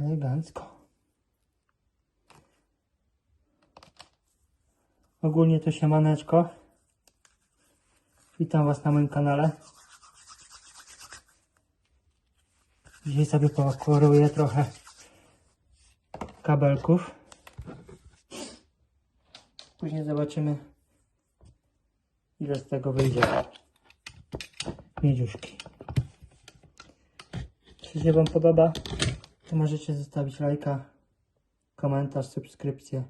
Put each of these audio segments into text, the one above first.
Elegancko. Ogólnie to siemaneczko. Witam Was na moim kanale. Dzisiaj sobie pokoruję trochę kabelków. Później zobaczymy ile z tego wyjdzie. Miedziuszki. Jeśli się Wam podoba, to możecie zostawić lajka, komentarz, subskrypcję.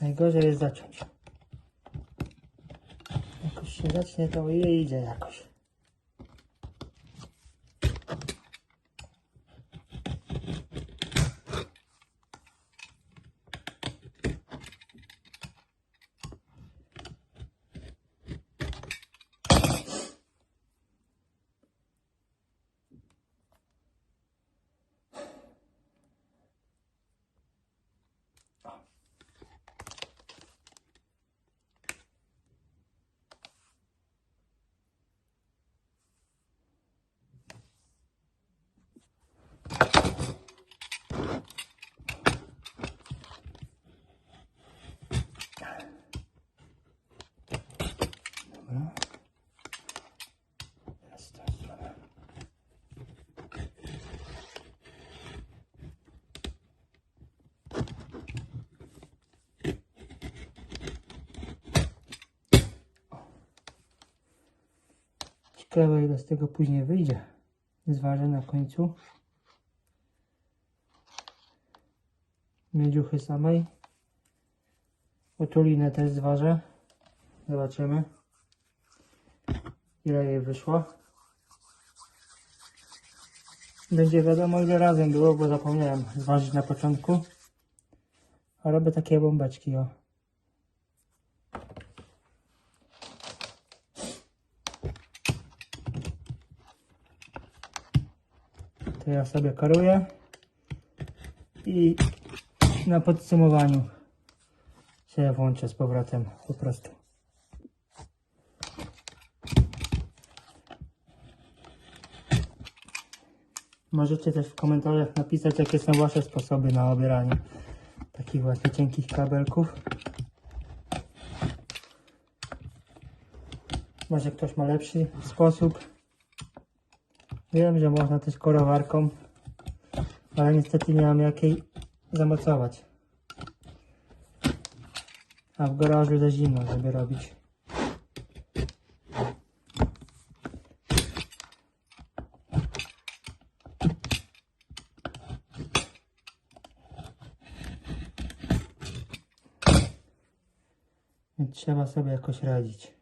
Najgorzej jest zacząć. Się zacznie, to idzie jakoś. Dobra. Teraz w tą stronę. Ciekawe ile z tego później wyjdzie. Zważę na końcu. Miedziuchy samej. Otulinę też zważę. Zobaczymy. Ile jej wyszło. Będzie wiadomo ile razem było, bo zapomniałem zważyć na początku. A robię takie bombeczki, o. To ja sobie karuję. I na podsumowaniu się włączę z powrotem po prostu. Możecie też w komentarzach napisać, jakie są Wasze sposoby na obieranie takich właśnie cienkich kabelków. Może ktoś ma lepszy sposób. Wiem, że można też korowarką, ale niestety nie mam jakiej zamocować. A w garażu za zimno, żeby robić. Więc trzeba sobie jakoś radzić.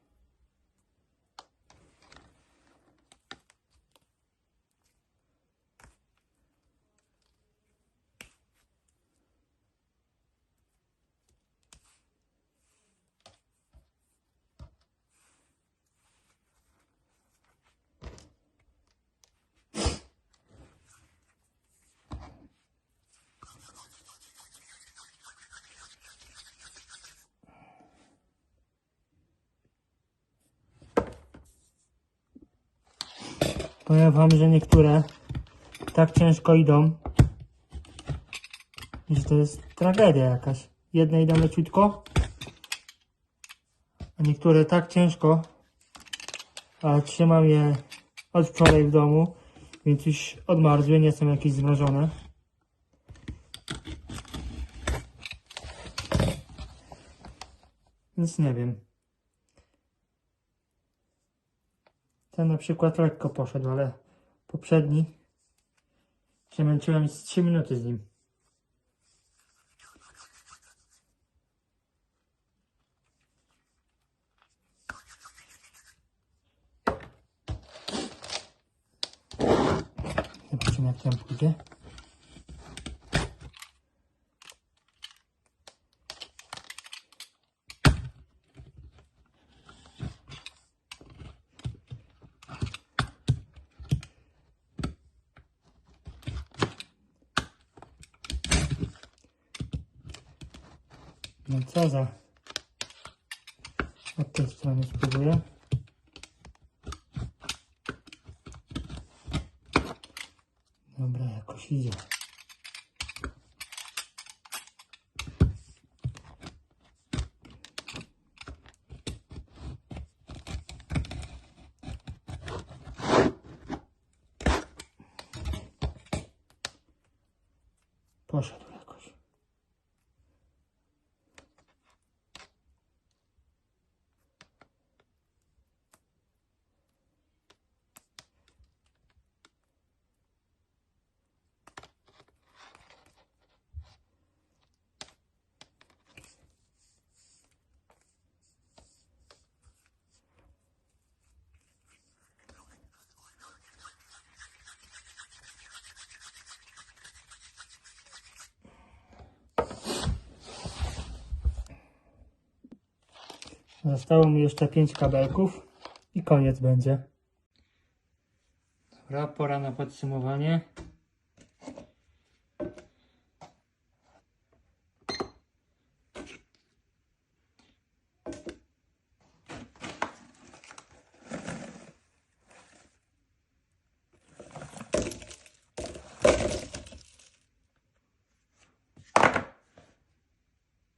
Powiem wam, że niektóre tak ciężko idą, że to jest tragedia jakaś. Jedne idą leciutko, a niektóre tak ciężko, a trzymam je od wczoraj w domu, więc już odmarzły, nie są jakieś zmrożone. Więc nie wiem. Ten na przykład lekko poszedł, ale poprzedni się męczyłem z 3 minuty z nim. Zobaczymy jak tam pójdzie. No co za... Od tej strony spróbuję. Dobra, jakoś idzie. Poszedł jakoś. Zostało mi jeszcze 5 kabelków i koniec będzie. Dobra, pora na podsumowanie.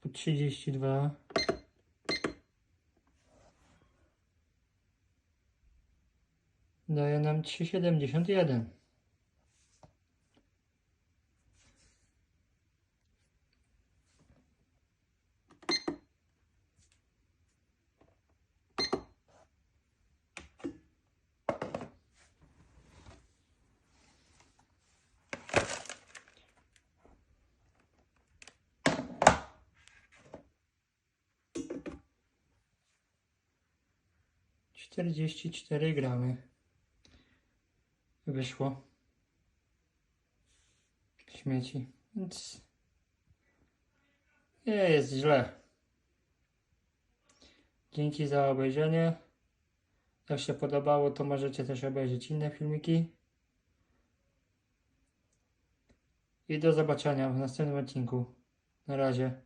Po 32 daje nam 3,71. Czterdzieści cztery gramy wyszło śmieci, więc nie jest źle. Dzięki za obejrzenie. Jak się podobało, to możecie też obejrzeć inne filmiki. I do zobaczenia w następnym odcinku. Na razie.